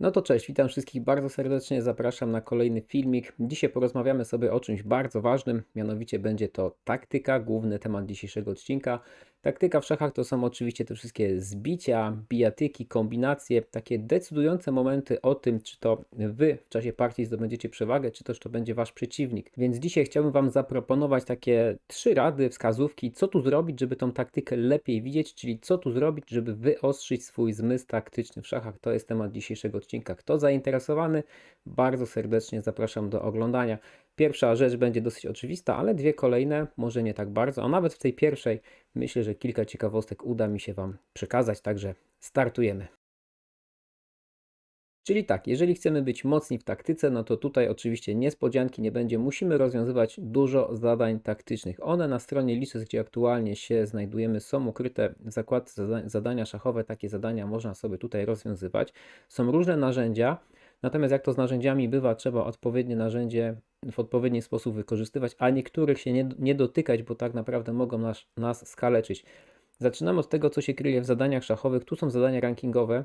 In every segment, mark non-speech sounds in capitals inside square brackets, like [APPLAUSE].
No to cześć, witam wszystkich bardzo serdecznie, zapraszam na kolejny filmik. Dzisiaj porozmawiamy sobie o czymś bardzo ważnym, mianowicie będzie to taktyka, główny temat dzisiejszego odcinka. Taktyka w szachach to są oczywiście te wszystkie zbicia, bijatyki, kombinacje, takie decydujące momenty o tym, czy to wy w czasie partii zdobędziecie przewagę, czy też to będzie wasz przeciwnik. Więc dzisiaj chciałbym wam zaproponować takie trzy rady, wskazówki, co tu zrobić, żeby tą taktykę lepiej widzieć, czyli co tu zrobić, żeby wyostrzyć swój zmysł taktyczny w szachach. To jest temat dzisiejszego odcinka. Kto zainteresowany, bardzo serdecznie zapraszam do oglądania. Pierwsza rzecz będzie dosyć oczywista, ale dwie kolejne może nie tak bardzo, a nawet w tej pierwszej myślę, że kilka ciekawostek uda mi się Wam przekazać, także startujemy. Czyli tak, jeżeli chcemy być mocni w taktyce, no to tutaj oczywiście niespodzianki nie będzie. Musimy rozwiązywać dużo zadań taktycznych. One na stronie Lices, gdzie aktualnie się znajdujemy, są ukryte w zakładce zadania szachowe. Takie zadania można sobie tutaj rozwiązywać. Są różne narzędzia. Natomiast jak to z narzędziami bywa, trzeba odpowiednie narzędzie w odpowiedni sposób wykorzystywać, a niektórych się nie, nie dotykać, bo tak naprawdę mogą nas, nas skaleczyć. Zaczynamy od tego, co się kryje w zadaniach szachowych. Tu są zadania rankingowe,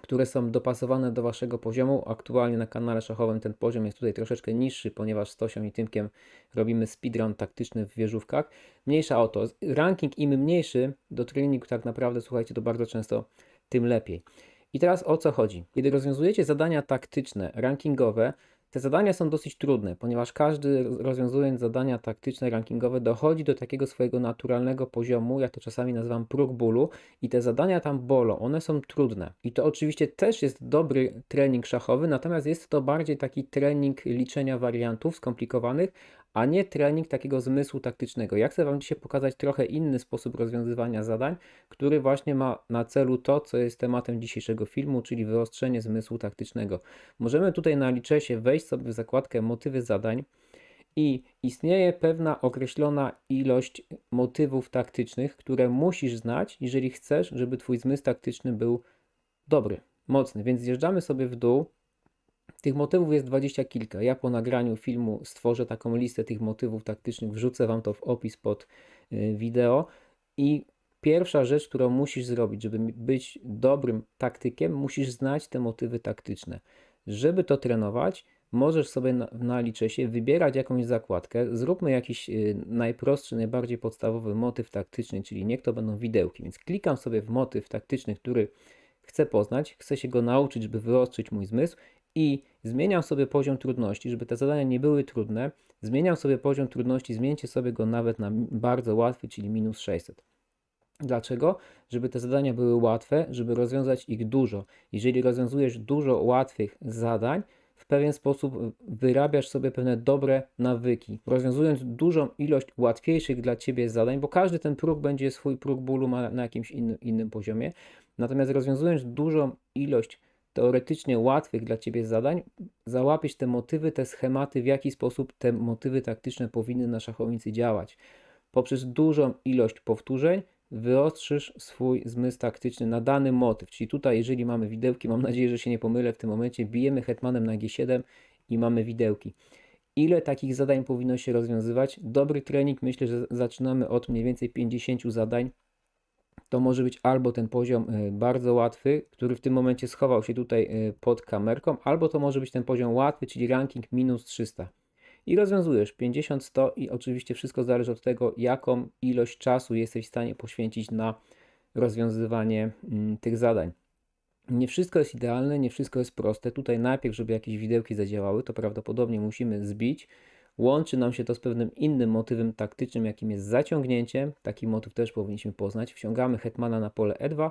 które są dopasowane do Waszego poziomu. Aktualnie na kanale szachowym ten poziom jest tutaj troszeczkę niższy, ponieważ z Tosią i Tymkiem robimy speedrun taktyczny w wieżówkach. Mniejsza o to. Ranking im mniejszy do treningu tak naprawdę, słuchajcie, to bardzo często tym lepiej. I teraz o co chodzi? Kiedy rozwiązujecie zadania taktyczne, rankingowe, te zadania są dosyć trudne, ponieważ każdy rozwiązując zadania taktyczne, rankingowe dochodzi do takiego swojego naturalnego poziomu, ja to czasami nazywam próg bólu i te zadania tam bolą, one są trudne. I to oczywiście też jest dobry trening szachowy, natomiast jest to bardziej taki trening liczenia wariantów skomplikowanych, a nie trening takiego zmysłu taktycznego. Ja chcę Wam dzisiaj pokazać trochę inny sposób rozwiązywania zadań, który właśnie ma na celu to, co jest tematem dzisiejszego filmu, czyli wyostrzenie zmysłu taktycznego. Możemy tutaj na się wejść sobie w zakładkę motywy zadań i istnieje pewna określona ilość motywów taktycznych, które musisz znać, jeżeli chcesz, żeby Twój zmysł taktyczny był dobry, mocny. Więc zjeżdżamy sobie w dół tych motywów jest dwadzieścia kilka. Ja po nagraniu filmu stworzę taką listę tych motywów taktycznych, wrzucę Wam to w opis pod y, wideo. I pierwsza rzecz, którą musisz zrobić, żeby być dobrym taktykiem, musisz znać te motywy taktyczne. Żeby to trenować, możesz sobie na, na się wybierać jakąś zakładkę. Zróbmy jakiś y, najprostszy, najbardziej podstawowy motyw taktyczny, czyli niech to będą widełki. Więc klikam sobie w motyw taktyczny, który chcę poznać, chcę się go nauczyć, żeby wyostrzyć mój zmysł i zmieniam sobie poziom trudności, żeby te zadania nie były trudne. Zmieniam sobie poziom trudności, zmieńcie sobie go nawet na bardzo łatwy, czyli minus 600. Dlaczego? Żeby te zadania były łatwe, żeby rozwiązać ich dużo. Jeżeli rozwiązujesz dużo łatwych zadań, w pewien sposób wyrabiasz sobie pewne dobre nawyki. Rozwiązując dużą ilość łatwiejszych dla ciebie zadań, bo każdy ten próg będzie swój próg bólu ma na jakimś innym, innym poziomie. Natomiast rozwiązując dużą ilość teoretycznie łatwych dla Ciebie zadań, załapiesz te motywy, te schematy, w jaki sposób te motywy taktyczne powinny na szachownicy działać. Poprzez dużą ilość powtórzeń wyostrzysz swój zmysł taktyczny na dany motyw. Czyli tutaj, jeżeli mamy widełki, mam nadzieję, że się nie pomylę w tym momencie, bijemy hetmanem na G7 i mamy widełki. Ile takich zadań powinno się rozwiązywać? Dobry trening, myślę, że zaczynamy od mniej więcej 50 zadań to może być albo ten poziom y, bardzo łatwy, który w tym momencie schował się tutaj y, pod kamerką, albo to może być ten poziom łatwy, czyli ranking minus 300. I rozwiązujesz 50, 100 i oczywiście wszystko zależy od tego, jaką ilość czasu jesteś w stanie poświęcić na rozwiązywanie mm, tych zadań. Nie wszystko jest idealne, nie wszystko jest proste. Tutaj najpierw, żeby jakieś widełki zadziałały, to prawdopodobnie musimy zbić Łączy nam się to z pewnym innym motywem taktycznym, jakim jest zaciągnięcie. Taki motyw też powinniśmy poznać. Wciągamy hetmana na pole E2,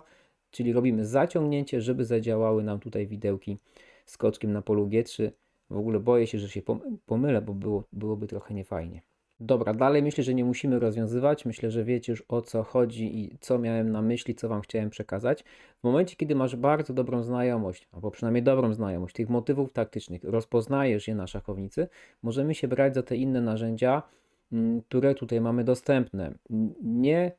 czyli robimy zaciągnięcie, żeby zadziałały nam tutaj widełki skoczkiem na polu G3. W ogóle boję się, że się pomylę, bo było, byłoby trochę niefajnie. Dobra, dalej myślę, że nie musimy rozwiązywać. Myślę, że wiecie już o co chodzi i co miałem na myśli, co Wam chciałem przekazać. W momencie, kiedy masz bardzo dobrą znajomość, albo przynajmniej dobrą znajomość tych motywów taktycznych, rozpoznajesz je na szachownicy, możemy się brać za te inne narzędzia, mm, które tutaj mamy dostępne. Nie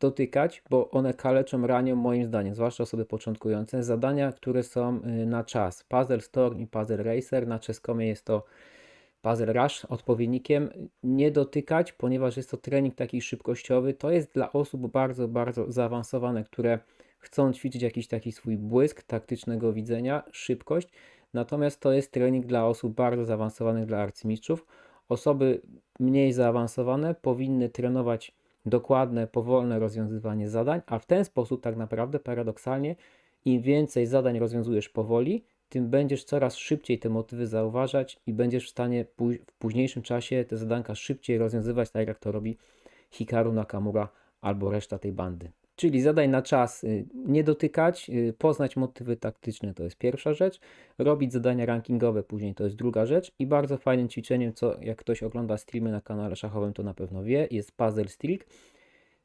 dotykać, bo one kaleczą, ranią moim zdaniem, zwłaszcza osoby początkujące, zadania, które są y, na czas. Puzzle Storm i Puzzle Racer, na czeskomie jest to Puzzle Rush odpowiednikiem nie dotykać, ponieważ jest to trening taki szybkościowy. To jest dla osób bardzo, bardzo zaawansowane, które chcą ćwiczyć jakiś taki swój błysk taktycznego widzenia, szybkość. Natomiast to jest trening dla osób bardzo zaawansowanych, dla arcymistrzów. Osoby mniej zaawansowane powinny trenować dokładne, powolne rozwiązywanie zadań, a w ten sposób tak naprawdę paradoksalnie im więcej zadań rozwiązujesz powoli, tym będziesz coraz szybciej te motywy zauważać i będziesz w stanie w późniejszym czasie te zadanka szybciej rozwiązywać, tak jak to robi Hikaru Nakamura albo reszta tej bandy. Czyli zadań na czas y, nie dotykać, y, poznać motywy taktyczne to jest pierwsza rzecz, robić zadania rankingowe później to jest druga rzecz i bardzo fajnym ćwiczeniem, co jak ktoś ogląda streamy na kanale szachowym to na pewno wie, jest Puzzle Streak,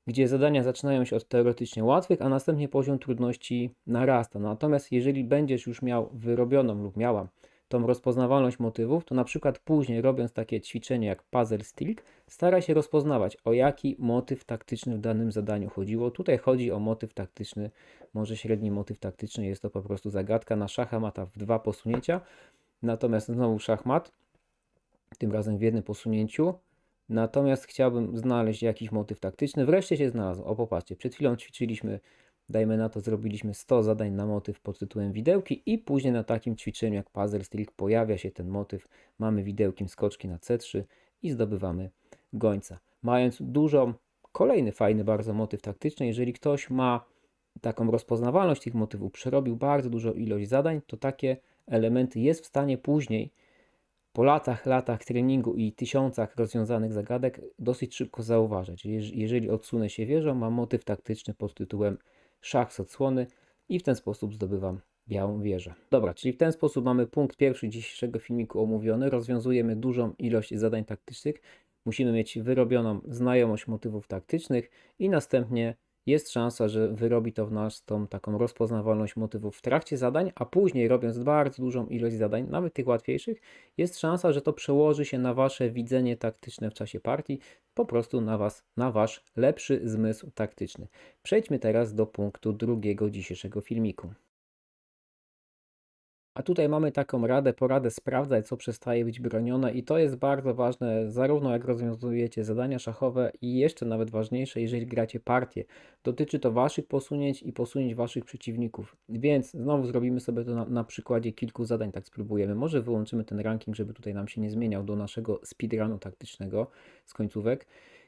gdzie zadania zaczynają się od teoretycznie łatwych, a następnie poziom trudności narasta. Natomiast jeżeli będziesz już miał wyrobioną lub miała tą rozpoznawalność motywów, to na przykład później robiąc takie ćwiczenie jak Puzzle Streak, staraj się rozpoznawać o jaki motyw taktyczny w danym zadaniu chodziło. Tutaj chodzi o motyw taktyczny, może średni motyw taktyczny, jest to po prostu zagadka na szachmata w dwa posunięcia, natomiast znowu szachmat, tym razem w jednym posunięciu, Natomiast chciałbym znaleźć jakiś motyw taktyczny. Wreszcie się znalazł. O, popatrzcie, przed chwilą ćwiczyliśmy, dajmy na to, zrobiliśmy 100 zadań na motyw pod tytułem widełki i później na takim ćwiczeniu jak Puzzle Streak pojawia się ten motyw. Mamy widełkiem skoczki na C3 i zdobywamy gońca. Mając dużo, kolejny fajny bardzo motyw taktyczny, jeżeli ktoś ma taką rozpoznawalność tych motywów, przerobił bardzo dużą ilość zadań, to takie elementy jest w stanie później po latach, latach treningu i tysiącach rozwiązanych zagadek dosyć szybko zauważyć. Jeż- Jeżeli odsunę się wieżą, mam motyw taktyczny pod tytułem szach z odsłony i w ten sposób zdobywam białą wieżę. Dobra, czyli w ten sposób mamy punkt pierwszy dzisiejszego filmiku omówiony. Rozwiązujemy dużą ilość zadań taktycznych. Musimy mieć wyrobioną znajomość motywów taktycznych i następnie jest szansa, że wyrobi to w nas tą taką rozpoznawalność motywów w trakcie zadań, a później robiąc bardzo dużą ilość zadań, nawet tych łatwiejszych, jest szansa, że to przełoży się na wasze widzenie taktyczne w czasie partii, po prostu na was, na wasz lepszy zmysł taktyczny. Przejdźmy teraz do punktu drugiego dzisiejszego filmiku. A tutaj mamy taką radę, poradę sprawdzać, co przestaje być bronione i to jest bardzo ważne, zarówno jak rozwiązujecie zadania szachowe i jeszcze nawet ważniejsze, jeżeli gracie partię. Dotyczy to waszych posunięć i posunięć waszych przeciwników. Więc znowu zrobimy sobie to na, na przykładzie kilku zadań, tak spróbujemy. Może wyłączymy ten ranking, żeby tutaj nam się nie zmieniał do naszego speedrunu taktycznego z końcówek.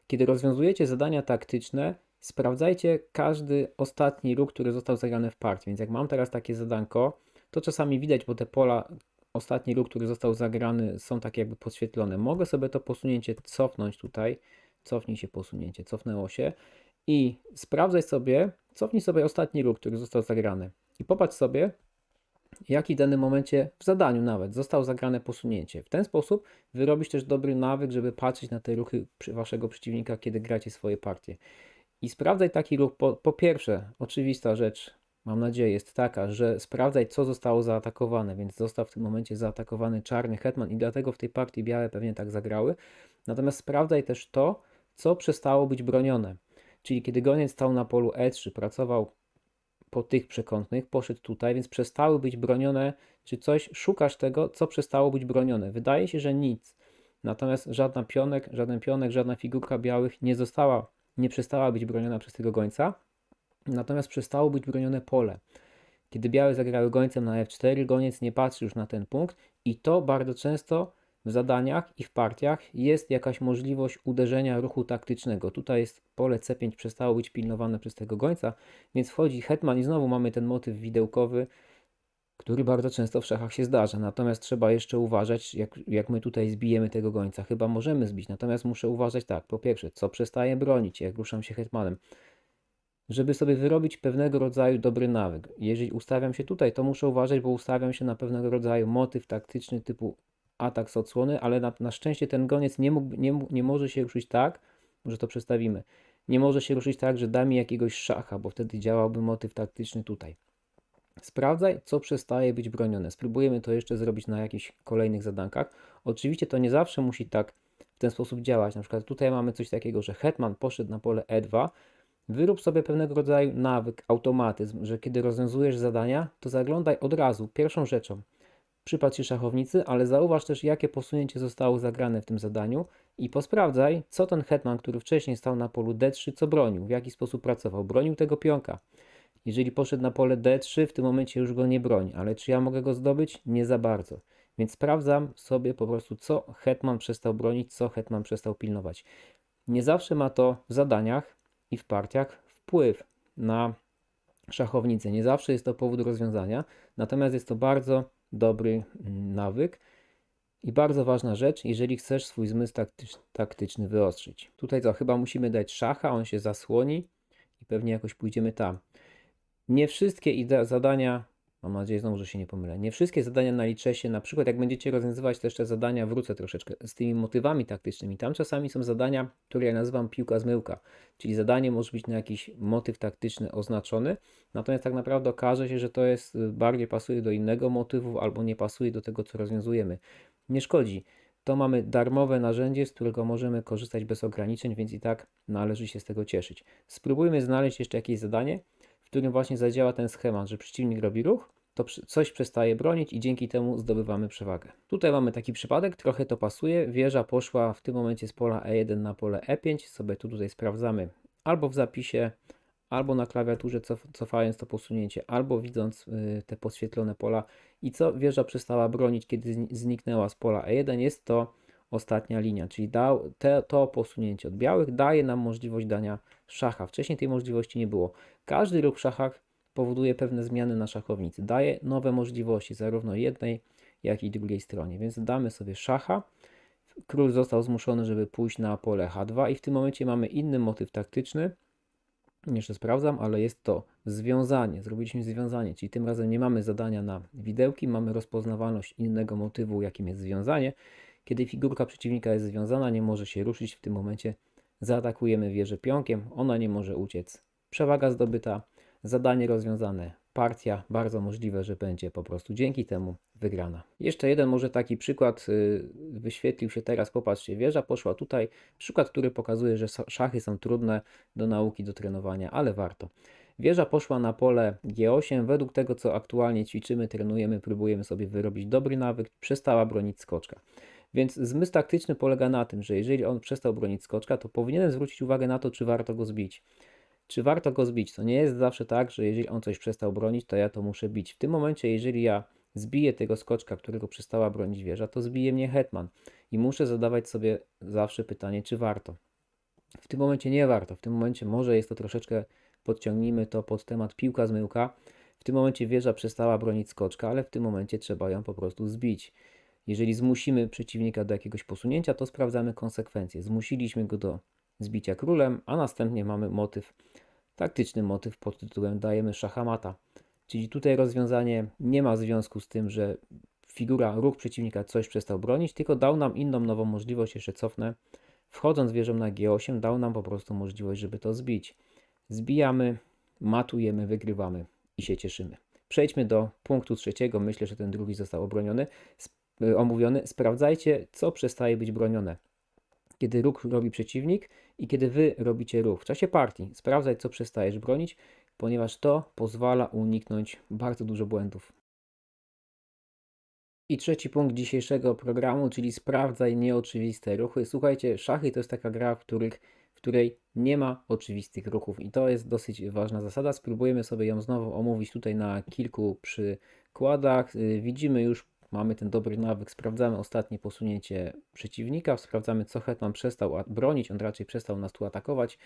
Kiedy rozwiązujecie zadania taktyczne, sprawdzajcie każdy ostatni ruch, który został zagrany w partii. Więc jak mam teraz takie zadanko, to czasami widać, bo te pola, ostatni ruch, który został zagrany, są takie jakby podświetlone. Mogę sobie to posunięcie cofnąć tutaj, cofnij się posunięcie, cofnęło się i sprawdzaj sobie, cofnij sobie ostatni ruch, który został zagrany i popatrz sobie, jaki w danym momencie w zadaniu nawet został zagrane posunięcie. W ten sposób wyrobisz też dobry nawyk, żeby patrzeć na te ruchy waszego przeciwnika, kiedy gracie swoje partie. I sprawdzaj taki ruch, po, po pierwsze, oczywista rzecz, mam nadzieję, jest taka, że sprawdzaj, co zostało zaatakowane, więc został w tym momencie zaatakowany czarny hetman i dlatego w tej partii białe pewnie tak zagrały. Natomiast sprawdzaj też to, co przestało być bronione. Czyli kiedy goniec stał na polu E3, pracował po tych przekątnych, poszedł tutaj, więc przestały być bronione, czy coś, szukasz tego, co przestało być bronione. Wydaje się, że nic. Natomiast żadna pionek, żaden pionek, żadna figurka białych nie została, nie przestała być broniona przez tego gońca. Natomiast przestało być bronione pole. Kiedy białe zagrały gońcem na F4, goniec nie patrzy już na ten punkt i to bardzo często w zadaniach i w partiach jest jakaś możliwość uderzenia ruchu taktycznego. Tutaj jest pole C5 przestało być pilnowane przez tego gońca, więc wchodzi hetman i znowu mamy ten motyw widełkowy, który bardzo często w szachach się zdarza. Natomiast trzeba jeszcze uważać, jak, jak my tutaj zbijemy tego gońca. Chyba możemy zbić, natomiast muszę uważać tak, po pierwsze, co przestaje bronić, jak ruszam się hetmanem żeby sobie wyrobić pewnego rodzaju dobry nawyk. Jeżeli ustawiam się tutaj, to muszę uważać, bo ustawiam się na pewnego rodzaju motyw taktyczny typu atak z odsłony, ale na, na szczęście ten goniec nie, mógł, nie, nie może się ruszyć tak, może to przestawimy, nie może się ruszyć tak, że da mi jakiegoś szacha, bo wtedy działałby motyw taktyczny tutaj. Sprawdzaj, co przestaje być bronione. Spróbujemy to jeszcze zrobić na jakichś kolejnych zadankach. Oczywiście to nie zawsze musi tak w ten sposób działać. Na przykład tutaj mamy coś takiego, że hetman poszedł na pole E2, Wyrób sobie pewnego rodzaju nawyk, automatyzm, że kiedy rozwiązujesz zadania, to zaglądaj od razu, pierwszą rzeczą. Przypatrz się szachownicy, ale zauważ też, jakie posunięcie zostało zagrane w tym zadaniu i posprawdzaj, co ten hetman, który wcześniej stał na polu D3, co bronił, w jaki sposób pracował. Bronił tego pionka. Jeżeli poszedł na pole D3, w tym momencie już go nie broni, ale czy ja mogę go zdobyć? Nie za bardzo. Więc sprawdzam sobie po prostu, co hetman przestał bronić, co hetman przestał pilnować. Nie zawsze ma to w zadaniach i w partiach wpływ na szachownicę. Nie zawsze jest to powód rozwiązania, natomiast jest to bardzo dobry mm, nawyk i bardzo ważna rzecz, jeżeli chcesz swój zmysł taktycz, taktyczny wyostrzyć. Tutaj co, chyba musimy dać szacha, on się zasłoni i pewnie jakoś pójdziemy tam. Nie wszystkie zadania, mam nadzieję znowu, że się nie pomylę, nie wszystkie zadania naliczę się, na przykład jak będziecie rozwiązywać też te zadania, wrócę troszeczkę z tymi motywami taktycznymi. Tam czasami są zadania, które ja nazywam piłka zmyłka, czyli zadanie może być na jakiś motyw taktyczny oznaczony, natomiast tak naprawdę okaże się, że to jest y, bardziej pasuje do innego motywu albo nie pasuje do tego, co rozwiązujemy. Nie szkodzi. To mamy darmowe narzędzie, z którego możemy korzystać bez ograniczeń, więc i tak należy się z tego cieszyć. Spróbujmy znaleźć jeszcze jakieś zadanie, którym właśnie zadziała ten schemat, że przeciwnik robi ruch, to coś przestaje bronić i dzięki temu zdobywamy przewagę. Tutaj mamy taki przypadek, trochę to pasuje. Wieża poszła w tym momencie z pola E1 na pole E5. Sobie tu tutaj sprawdzamy albo w zapisie, albo na klawiaturze cof cofając to posunięcie, albo widząc y, te podświetlone pola. I co wieża przestała bronić, kiedy zniknęła z pola E1, jest to ostatnia linia, czyli dał, te, to posunięcie od białych daje nam możliwość dania szacha. Wcześniej tej możliwości nie było. Każdy ruch w szachach powoduje pewne zmiany na szachownicy, daje nowe możliwości zarówno jednej, jak i drugiej stronie. Więc damy sobie szacha. Król został zmuszony, żeby pójść na pole H2 i w tym momencie mamy inny motyw taktyczny. Jeszcze sprawdzam, ale jest to związanie. Zrobiliśmy związanie, czyli tym razem nie mamy zadania na widełki, mamy rozpoznawalność innego motywu, jakim jest związanie. Kiedy figurka przeciwnika jest związana, nie może się ruszyć, w tym momencie zaatakujemy wieżę pionkiem, ona nie może uciec. Przewaga zdobyta, zadanie rozwiązane, partia, bardzo możliwe, że będzie po prostu dzięki temu wygrana. Jeszcze jeden może taki przykład y, wyświetlił się teraz, popatrzcie, wieża poszła tutaj, przykład, który pokazuje, że szachy są trudne do nauki, do trenowania, ale warto. Wieża poszła na pole G8, według tego co aktualnie ćwiczymy, trenujemy, próbujemy sobie wyrobić dobry nawyk, przestała bronić skoczka. Więc zmysł taktyczny polega na tym, że jeżeli on przestał bronić skoczka, to powinienem zwrócić uwagę na to, czy warto go zbić. Czy warto go zbić? To nie jest zawsze tak, że jeżeli on coś przestał bronić, to ja to muszę bić. W tym momencie, jeżeli ja zbiję tego skoczka, którego przestała bronić wieża, to zbije mnie hetman. I muszę zadawać sobie zawsze pytanie, czy warto. W tym momencie nie warto. W tym momencie może jest to troszeczkę, podciągnijmy to pod temat piłka zmyłka. W tym momencie wieża przestała bronić skoczka, ale w tym momencie trzeba ją po prostu zbić. Jeżeli zmusimy przeciwnika do jakiegoś posunięcia, to sprawdzamy konsekwencje. Zmusiliśmy go do zbicia królem, a następnie mamy motyw, taktyczny motyw pod tytułem dajemy szachamata. Czyli tutaj rozwiązanie nie ma związku z tym, że figura, ruch przeciwnika coś przestał bronić, tylko dał nam inną nową możliwość, jeszcze cofnę. Wchodząc wieżą na G8 dał nam po prostu możliwość, żeby to zbić. Zbijamy, matujemy, wygrywamy i się cieszymy. Przejdźmy do punktu trzeciego. Myślę, że ten drugi został obroniony. Y, omówiony, sprawdzajcie, co przestaje być bronione. Kiedy ruch robi przeciwnik i kiedy wy robicie ruch. W czasie partii sprawdzaj, co przestajesz bronić, ponieważ to pozwala uniknąć bardzo dużo błędów. I trzeci punkt dzisiejszego programu, czyli sprawdzaj nieoczywiste ruchy. Słuchajcie, szachy to jest taka gra, w, których, w której nie ma oczywistych ruchów i to jest dosyć ważna zasada. Spróbujemy sobie ją znowu omówić tutaj na kilku przykładach. Y, widzimy już mamy ten dobry nawyk, sprawdzamy ostatnie posunięcie przeciwnika, sprawdzamy co Hetman przestał bronić, on raczej przestał nas tu atakować.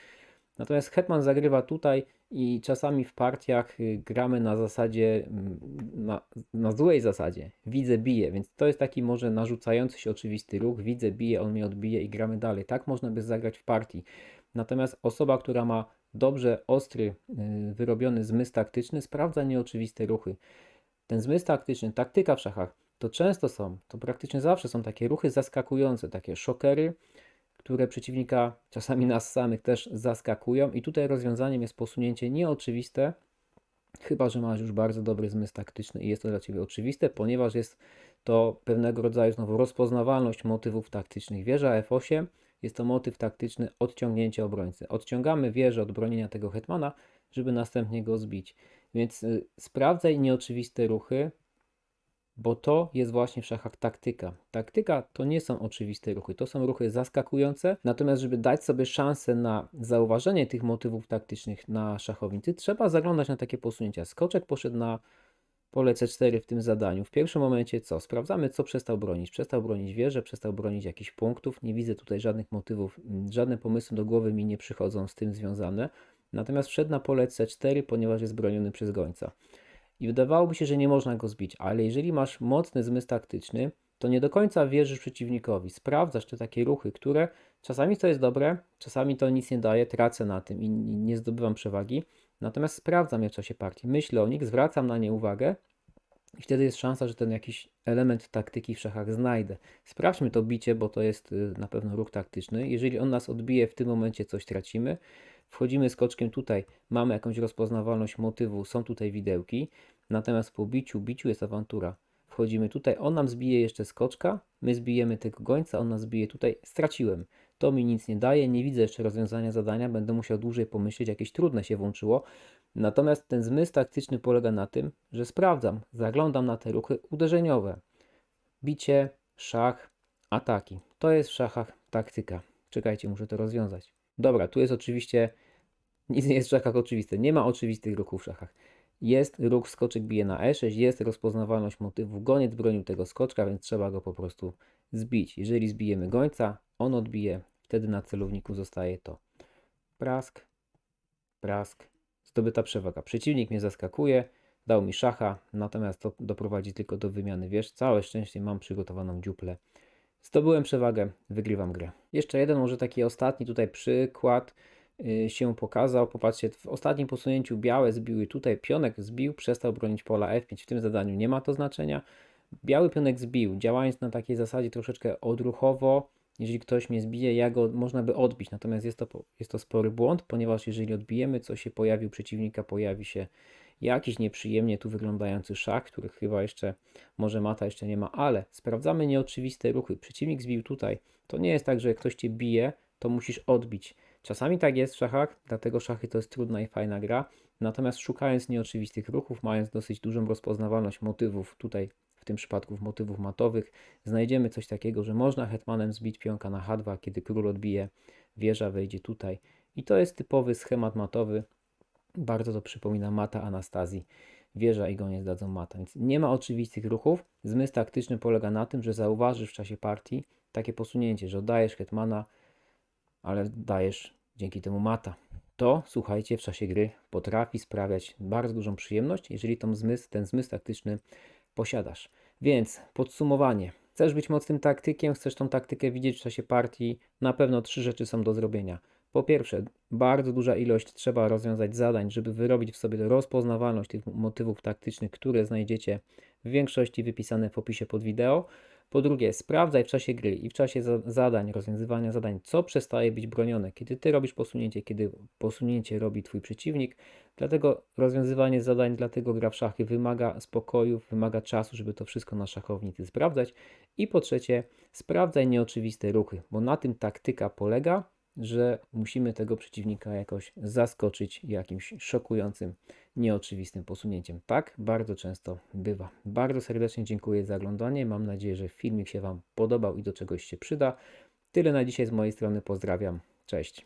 Natomiast Hetman zagrywa tutaj i czasami w partiach y, gramy na zasadzie, mm, na, na złej zasadzie. Widzę, bije, więc to jest taki może narzucający się oczywisty ruch. Widzę, bije, on mnie odbije i gramy dalej. Tak można by zagrać w partii. Natomiast osoba, która ma dobrze ostry, y, wyrobiony zmysł taktyczny, sprawdza nieoczywiste ruchy. Ten zmysł taktyczny, taktyka w szachach to często są, to praktycznie zawsze są takie ruchy zaskakujące, takie szokery, które przeciwnika, [LAUGHS] czasami nas samych też zaskakują i tutaj rozwiązaniem jest posunięcie nieoczywiste, chyba że masz już bardzo dobry zmysł taktyczny i jest to dla Ciebie oczywiste, ponieważ jest to pewnego rodzaju znowu rozpoznawalność motywów taktycznych. Wieża F8 jest to motyw taktyczny odciągnięcia obrońcy. Odciągamy wieżę od bronienia tego hetmana, żeby następnie go zbić. Więc y, sprawdzaj nieoczywiste ruchy, bo to jest właśnie w szachach taktyka. Taktyka to nie są oczywiste ruchy, to są ruchy zaskakujące, natomiast żeby dać sobie szansę na zauważenie tych motywów taktycznych na szachownicy, trzeba zaglądać na takie posunięcia. Skoczek poszedł na pole C4 w tym zadaniu. W pierwszym momencie co? Sprawdzamy, co przestał bronić. Przestał bronić wieżę, przestał bronić jakichś punktów. Nie widzę tutaj żadnych motywów, żadne pomysły do głowy mi nie przychodzą z tym związane. Natomiast wszedł na pole C4, ponieważ jest broniony przez gońca. I wydawałoby się, że nie można go zbić, ale jeżeli masz mocny zmysł taktyczny, to nie do końca wierzysz przeciwnikowi. Sprawdzasz te takie ruchy, które czasami to jest dobre, czasami to nic nie daje, tracę na tym i nie zdobywam przewagi. Natomiast sprawdzam je w czasie partii, myślę o nich, zwracam na nie uwagę i wtedy jest szansa, że ten jakiś element taktyki w szachach znajdę. Sprawdźmy to bicie, bo to jest y, na pewno ruch taktyczny. Jeżeli on nas odbije, w tym momencie coś tracimy. Wchodzimy skoczkiem tutaj, mamy jakąś rozpoznawalność motywu, są tutaj widełki. Natomiast po biciu, biciu jest awantura. Wchodzimy tutaj, on nam zbije jeszcze skoczka, my zbijemy tego gońca, on nas zbije tutaj, straciłem. To mi nic nie daje, nie widzę jeszcze rozwiązania zadania, będę musiał dłużej pomyśleć, jakieś trudne się włączyło. Natomiast ten zmysł taktyczny polega na tym, że sprawdzam, zaglądam na te ruchy uderzeniowe. Bicie, szach, ataki. To jest w szachach taktyka. Czekajcie, muszę to rozwiązać. Dobra, tu jest oczywiście, [LAUGHS] nic nie jest w szachach oczywiste. Nie ma oczywistych ruchów w szachach. Jest ruch, skoczek bije na E6, jest rozpoznawalność motywu. Goniec bronił tego skoczka, więc trzeba go po prostu zbić. Jeżeli zbijemy gońca, on odbije, wtedy na celowniku zostaje to. Prask, prask, zdobyta przewaga. Przeciwnik mnie zaskakuje, dał mi szacha, natomiast to doprowadzi tylko do wymiany wież. Całe szczęście mam przygotowaną dziuplę. Zdobyłem przewagę, wygrywam grę. Jeszcze jeden, może taki ostatni tutaj przykład y, się pokazał. Popatrzcie, w ostatnim posunięciu białe zbiły tutaj, pionek zbił, przestał bronić pola F5. W tym zadaniu nie ma to znaczenia. Biały pionek zbił, działając na takiej zasadzie troszeczkę odruchowo. Jeżeli ktoś mnie zbije, ja go można by odbić, natomiast jest to, jest to spory błąd, ponieważ jeżeli odbijemy, co się pojawi u przeciwnika, pojawi się jakiś nieprzyjemnie tu wyglądający szach, który chyba jeszcze, może mata jeszcze nie ma, ale sprawdzamy nieoczywiste ruchy. Przeciwnik zbił tutaj. To nie jest tak, że jak ktoś cię bije, to musisz odbić. Czasami tak jest w szachach, dlatego szachy to jest trudna i fajna gra. Natomiast szukając nieoczywistych ruchów, mając dosyć dużą rozpoznawalność motywów, tutaj w tym przypadku motywów matowych, znajdziemy coś takiego, że można hetmanem zbić pionka na H2, kiedy król odbije, wieża wejdzie tutaj. I to jest typowy schemat matowy. Bardzo to przypomina mata Anastazji. Wieża i goniec dadzą mata. Więc nie ma oczywistych ruchów. Zmysł taktyczny polega na tym, że zauważysz w czasie partii takie posunięcie, że oddajesz hetmana, ale dajesz dzięki temu mata. To, słuchajcie, w czasie gry potrafi sprawiać bardzo dużą przyjemność, jeżeli ten zmysł, ten zmysł taktyczny posiadasz. Więc podsumowanie. Chcesz być mocnym taktykiem, chcesz tą taktykę widzieć w czasie partii, na pewno trzy rzeczy są do zrobienia. Po pierwsze, bardzo duża ilość trzeba rozwiązać zadań, żeby wyrobić w sobie rozpoznawalność tych motywów taktycznych, które znajdziecie w większości wypisane w opisie pod wideo. Po drugie, sprawdzaj w czasie gry i w czasie zadań, rozwiązywania zadań, co przestaje być bronione, kiedy ty robisz posunięcie, kiedy posunięcie robi twój przeciwnik. Dlatego rozwiązywanie zadań, dlatego gra w szachy wymaga spokoju, wymaga czasu, żeby to wszystko na szachownicy sprawdzać. I po trzecie, sprawdzaj nieoczywiste ruchy, bo na tym taktyka polega, że musimy tego przeciwnika jakoś zaskoczyć jakimś szokującym, nieoczywistym posunięciem. Tak bardzo często bywa. Bardzo serdecznie dziękuję za oglądanie. Mam nadzieję, że filmik się Wam podobał i do czegoś się przyda. Tyle na dzisiaj z mojej strony. Pozdrawiam. Cześć.